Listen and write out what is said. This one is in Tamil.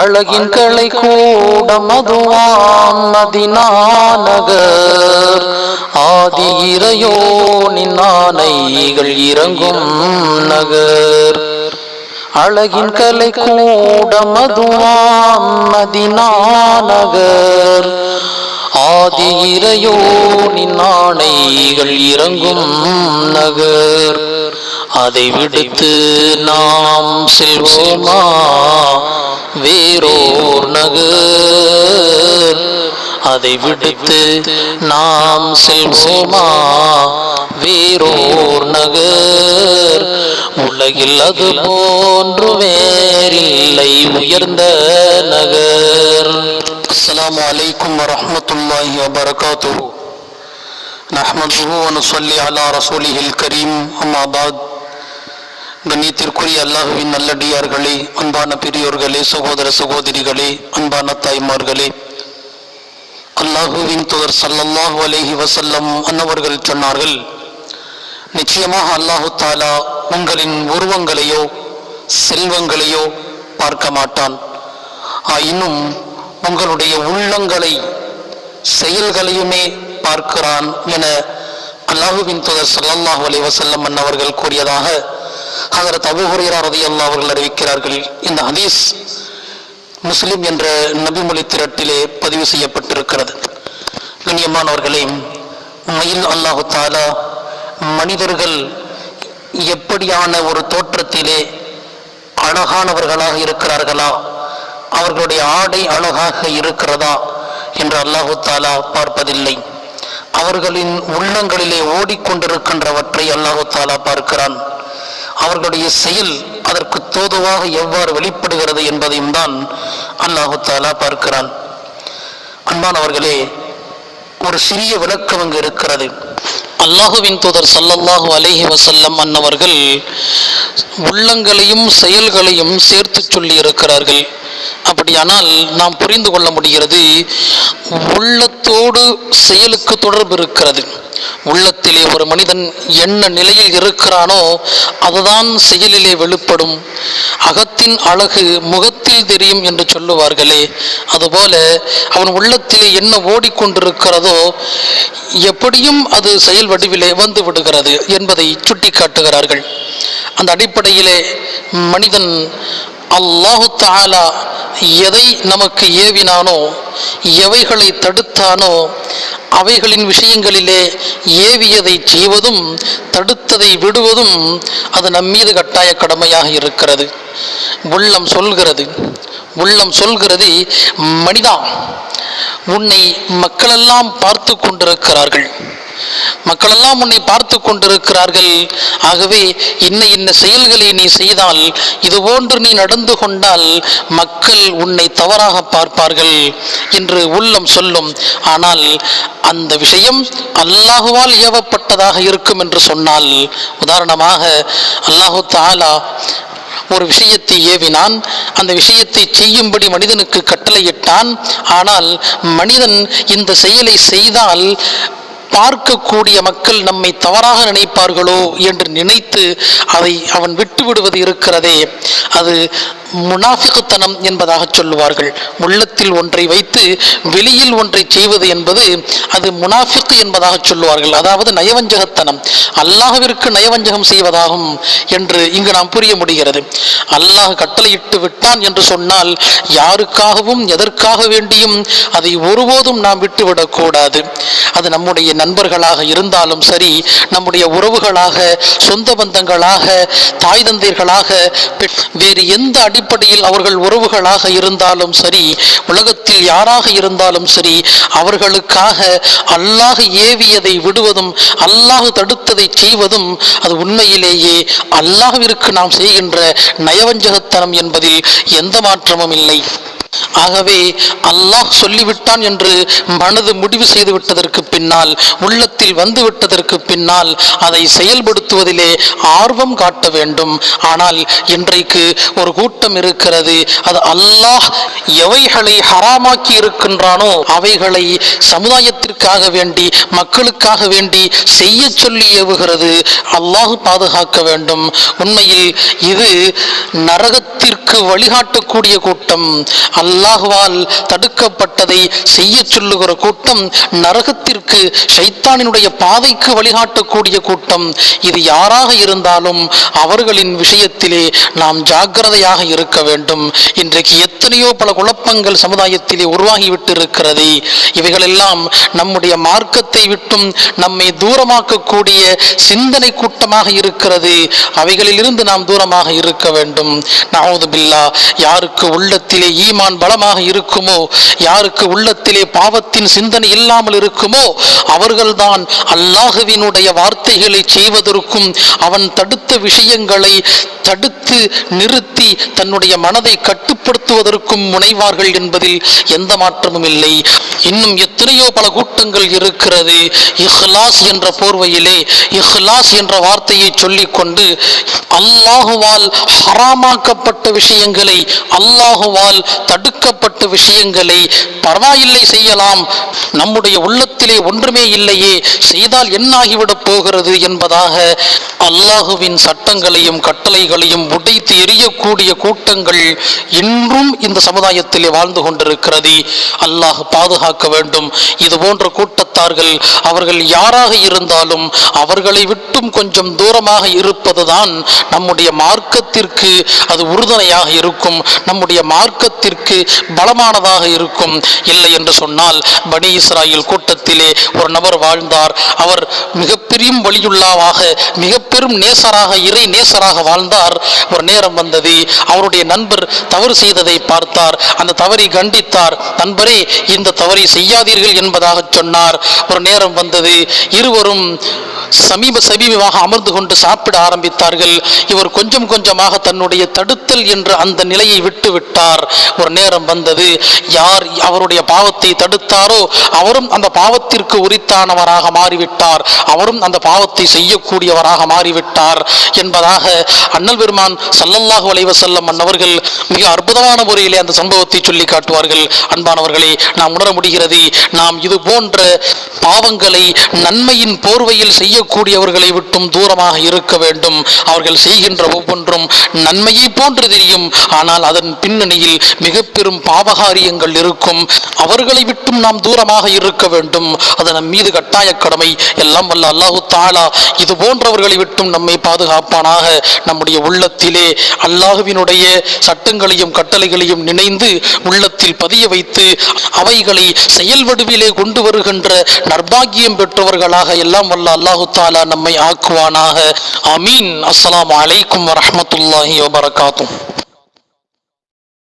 அழகின் கலை கூடம் அதுவாம் மதினாநகர். ஆதி இறையோ ஆணைகள் இறங்கும் நகர். அழகின் கலை கூடம் அதுவாம் மதினாநகர். ஆதி இறையோ ஆணைகள் இறங்கும் நகர். அதை விடுத்து நாம் செல்வோமா? நகர் அதை விடுத்து நாம் செல்வோமா வேறோர் நகர் உலகில் அது போன்று வேறில்லை உயர்ந்த நகர் السلام عليكم ورحمة الله وبركاته نحمده ونصلي على رسوله الكريم أما بعد கண்ணியத்திற்குரிய அல்லாஹுவின் நல்லடியார்களே அன்பான பெரியோர்களே சகோதர சகோதரிகளே அன்பான தாய்மார்களே அல்லாஹுவின் தூதர் ஸல்லல்லாஹு அலைஹி வசல்லம் அன்னவர்கள் சொன்னார்கள் நிச்சயமாக அல்லாஹு தாலா உங்களின் உருவங்களையோ செல்வங்களையோ பார்க்க மாட்டான். ஆயினும் உங்களுடைய உள்ளங்களை செயல்களையுமே பார்க்கிறான் என அல்லாஹுவின் தூதர் ஸல்லல்லாஹு அலி வசல்லம் அன்னவர்கள் கூறியதாக ஹதரத் அபூ ஹுரைரா அல்லா அவர்கள் அறிவிக்கிறார்கள். இந்த ஹதீஸ் முஸ்லிம் என்ற நபிமொழி திரட்டிலே பதிவு செய்யப்பட்டிருக்கிறது. கண்ணியமானவர்களே மயில் அல்லாஹு தாலா மனிதர்கள் எப்படியான ஒரு தோற்றத்திலே அழகானவர்களாக இருக்கிறார்களா? அவர்களுடைய ஆடை அழகாக இருக்கிறதா? என்று அல்லாஹு தாலா பார்ப்பதில்லை. அவர்களின் உள்ளங்களிலே ஓடிக்கொண்டிருக்கின்றவற்றை அல்லாஹு தாலா பார்க்கிறான். அவர்களுடைய செயல் அதற்கு தோதுவாக எவ்வாறு வெளிப்படுகிறது என்பதையும் தான் அல்லாஹு தாலா பார்க்கிறான். அன்பானவர்களே ஒரு சிறிய விளக்கம் அங்கு இருக்கிறது. அல்லாஹுவின் தூதர் சல்லல்லாஹு அலஹி வசல்லம் அன்னவர்கள் உள்ளங்களையும் செயல்களையும் சேர்த்து சொல்லி இருக்கிறார்கள். அப்படியானால் நாம் புரிந்து கொள்ள முடிகிறது உள்ளத்தோடு செயலுக்கு தொடர்பு இருக்கிறது. உள்ளத்திலே ஒரு மனிதன் என்ன நிலையில் இருக்கிறானோ அதுதான் செயலிலே வெளிப்படும். அகத்தின் அழகு முகத்தில் தெரியும் என்று சொல்லுவார்களே. அதுபோல அவன் உள்ளத்திலே என்ன ஓடிக்கொண்டிருக்கிறதோ எப்படியும் அது செயல் வடிவிலே வந்து விடுகிறது என்பதை சுட்டி காட்டுகிறார்கள் அந்த அடிப்படையிலே மனிதன் அல்லாஹு தாலா எதை நமக்கு ஏவினானோ எவைகளை தடுத்தானோ அவைகளின் விஷயங்களிலே ஏவியதை செய்வதும் தடுத்ததை விடுவதும் அது நம்மீது கட்டாய கடமையாக இருக்கிறது. உள்ளம் சொல்கிறது. உள்ளம் சொல்கிறது மனிதா உன்னை மக்களெல்லாம் பார்த்து கொண்டிருக்கிறார்கள். மக்களெல்லாம் உன்னை பார்த்து கொண்டிருக்கிறார்கள். ஆகவே இன்ன இன்ன செயல்களை நீ செய்தால் இது போன்று நீ நடந்து கொண்டால் மக்கள் உன்னை தவறாக பார்ப்பார்கள் என்று உள்ளம் சொல்லும். ஆனால் அந்த விஷயம் அல்லாஹுவால் ஏவப்பட்டதாக இருக்கும் என்று சொன்னால் உதாரணமாக அல்லாஹு தாலா ஒரு விஷயத்தை ஏவினான் அந்த விஷயத்தை செய்யும்படி மனிதனுக்கு கட்டளையிட்டான். ஆனால் மனிதன் இந்த செயலை செய்தால் பார்க்கக்கூடிய மக்கள் நம்மை தவறாக நினைப்பார்களோ என்று நினைத்து அதை அவன் விட்டு விடுவது இருக்கிறதே. அது முனாஃபிகுத்தனம் என்பதாக சொல்லுவார்கள். உள்ளத்தில் ஒன்றை வைத்து வெளியில் ஒன்றை செய்வது என்பது அது முனாஃபிக்கு என்பதாக சொல்லுவார்கள். அதாவது நயவஞ்சகத்தனம். அல்லாஹவிற்கு நயவஞ்சகம் செய்வதாகும் என்று இங்கு நாம் புரிய முடிகிறது. அல்லாஹ் கட்டளையிட்டு விட்டான் என்று சொன்னால் யாருக்காகவும் எதற்காக வேண்டியும் அதை ஒருபோதும் நாம் விட்டுவிடக்கூடாது. அது நம்முடைய நண்பர்களாக இருந்தாலும் சரி நம்முடைய உறவுகளாக சொந்த பந்தங்களாக தாய் தந்தையர்களாக வேறு எந்த அடி அடிப்படையில் அவர்கள் உறவுகளாக இருந்தாலும் சரி உலகத்தில் யாராக இருந்தாலும் சரி அவர்களுக்காக அல்லாஹ் ஏவியதை விடுவதும் அல்லாஹ் தடுத்ததை செய்வதும் அது உண்மையிலேயே அல்லாஹ்விற்கு நாம் செய்கின்ற நயவஞ்சகத்தனம் என்பதில் எந்த மாற்றமும் இல்லை. ஆகவே அல்லாஹ் சொல்லிவிட்டான் என்று மனது முடிவு செய்து விட்டதற்கு பின்னால் உள்ளத்தில் வந்து விட்டதற்கு பின்னால் அதை செயல்படுத்துவதிலே ஆர்வம் காட்ட வேண்டும். ஆனால் இன்றைக்கு ஒரு கூட்டம் இருக்கிறது. அது அல்லாஹ் எவைகளை ஹராமாக்கி இருக்கின்றானோ அவைகளை சமுதாயத்திற்காக வேண்டி மக்களுக்காக வேண்டி செய்ய சொல்லி ஏவுகிறது. அல்லாஹ் பாதுகாக்க வேண்டும். உண்மையில் இது நரகத்திற்கு வழிகாட்டக்கூடிய கூட்டம். அல்லாஹுவால் தடுக்கப்பட்டதை செய்ய சொல்லுகிற கூட்டம் நரகத்திற்கு ஷைத்தானினுடைய பாதைக்கு வழிகாட்டக்கூடிய கூட்டம். இது யாராக இருந்தாலும் அவர்களின் விஷயத்திலே நாம் ஜாக்கிரதையாக இருக்க வேண்டும். இன்றைக்கு எத்தனையோ பல குழப்பங்கள் சமுதாயத்திலே உருவாகிவிட்டு இருக்கிறது இவைகளெல்லாம் நம்முடைய மார்க்கத்தை விட்டும் நம்மை தூரமாக்கக்கூடிய சிந்தனை கூட்டமாக இருக்கிறது. அவைகளிலிருந்து நாம் தூரமாக இருக்க வேண்டும். நாவது பில்லா யாருக்கு உள்ளத்திலே ஈமான் பலமாக இருக்குமோ? யாருக்கு உள்ளத்திலே பாவத்தின் சிந்தனை இல்லாமல் இருக்குமோ? அவர்கள்தான் அல்லாஹுவினுடைய வார்த்தைகளை செய்வதற்கும் அவன் தடுத்த விஷயங்களை தடுத்து நிறுத்தி தன்னுடைய மனதை கட்டுப்படுத்துவதற்கும் முனைவார்கள் என்பதில் எந்த மாற்றமும் இல்லை. இன்னும் எத்தனையோ பல கூட்டங்கள் இருக்கிறது. இஹ்லாஸ் என்ற போர்வையிலே இஹ்லாஸ் என்ற வார்த்தையை சொல்லிக்கொண்டு அல்லாஹுவால் ஹராமாக்கப்பட்ட விஷயங்களை அல்லாஹுவால் தடு தடுக்கப்பட்ட விஷயங்களை பரவாயில்லை செய்யலாம். நம்முடைய உள்ளத்திலே ஒன்றுமே இல்லையே. செய்தால் என்னாகிவிடப் போகிறது என்பதாக அல்லாஹுவின் சட்டங்களையும் கட்டளைகளையும் உடைத்து எரியக்கூடிய கூட்டங்கள் இன்றும் இந்த சமுதாயத்திலே வாழ்ந்து கொண்டிருக்கிறது. அல்லாஹ் பாதுகாக்க வேண்டும். இது போன்ற கூட்டத்தார்கள் அவர்கள் யாராக இருந்தாலும் அவர்களை விட்டும் கொஞ்சம் தூரமாக இருப்பதுதான் நம்முடைய மார்க்கத்திற்கு அது உறுதுணையாக இருக்கும். நம்முடைய மார்க்கத்திற்கு பலமானதாக இருக்கும். இல்லை என்று சொன்னால் பனி இஸ்ராயில் கூட்டத்திலே ஒரு நபர் வாழ்ந்தார். அவர் மிக பெரும் வழியுள்ளாவாக மிக பெரும் நேசராக இறை நேசராக வாழ்ந்தார். ஒரு நேரம் வந்தது அவருடைய நண்பர் தவறு செய்ததை பார்த்தார். அந்த தவறை கண்டித்தார். நண்பரே இந்த தவறை செய்யாதீர்கள் என்பதாக சொன்னார். ஒரு நேரம் வந்தது இருவரும் சமீப சமீபமாக அமர்ந்து கொண்டு சாப்பிட ஆரம்பித்தார்கள். இவர் கொஞ்சம் கொஞ்சமாக தன்னுடைய தடுத்தல் என்ற அந்த நிலையை விட்டு விட்டார். ஒரு நேரம் வந்தது. யார் அவருடைய பாவத்தை தடுத்தாரோ அவரும் அந்த பாவத்திற்கு உரித்தானவராக மாறிவிட்டார். அவரும் அந்த பாவத்தை செய்யக்கூடியவராக மாறிவிட்டார். என்பதாக அண்ணல் பெருமான் சல்லல்லாஹு அலைஹி வஸல்லம் அன்னவர்கள் மிக அற்புதமான முறையிலே அந்த சம்பவத்தை சொல்லி காட்டுவார்கள். அன்பானவர்களை நாம் உணர முடிகிறது நாம் இது போன்ற பாவங்களை நன்மையின் போர்வையில் செய்யக்கூடியவர்களை விட்டும் தூரமாக இருக்க வேண்டும். அவர்கள் செய்கின்ற ஒவ்வொன்றும் நன்மையை போன்று தெரியும். ஆனால் அதன் பின்னணியில் மிக பெரும் பாவகாரியங்கள் இருக்கும். அவர்களை விட்டும் நாம் தூரமாக இருக்க வேண்டும். அது நம் மீது கட்டாய கடமை. எல்லாம் வல்ல அல்லாஹு தாலா இது போன்றவர்களை விட்டும் நம்மை பாதுகாப்பானாக நம்முடைய உள்ளத்திலே அல்லாஹுவினுடைய சட்டங்களையும் கட்டளைகளையும் நினைந்து உள்ளத்தில் பதிய வைத்து அவைகளை செயல் வடிவிலே கொண்டு வருகின்ற நர்பாகியம் பெற்றவர்களாக எல்லாம் வல்ல அல்லாஹு தாலா நம்மை ஆக்குவானாக. அமீன் அஸ்லாம் அலைக்கும் வரமத்துல்லாஹி வபரகாத்துஹ்.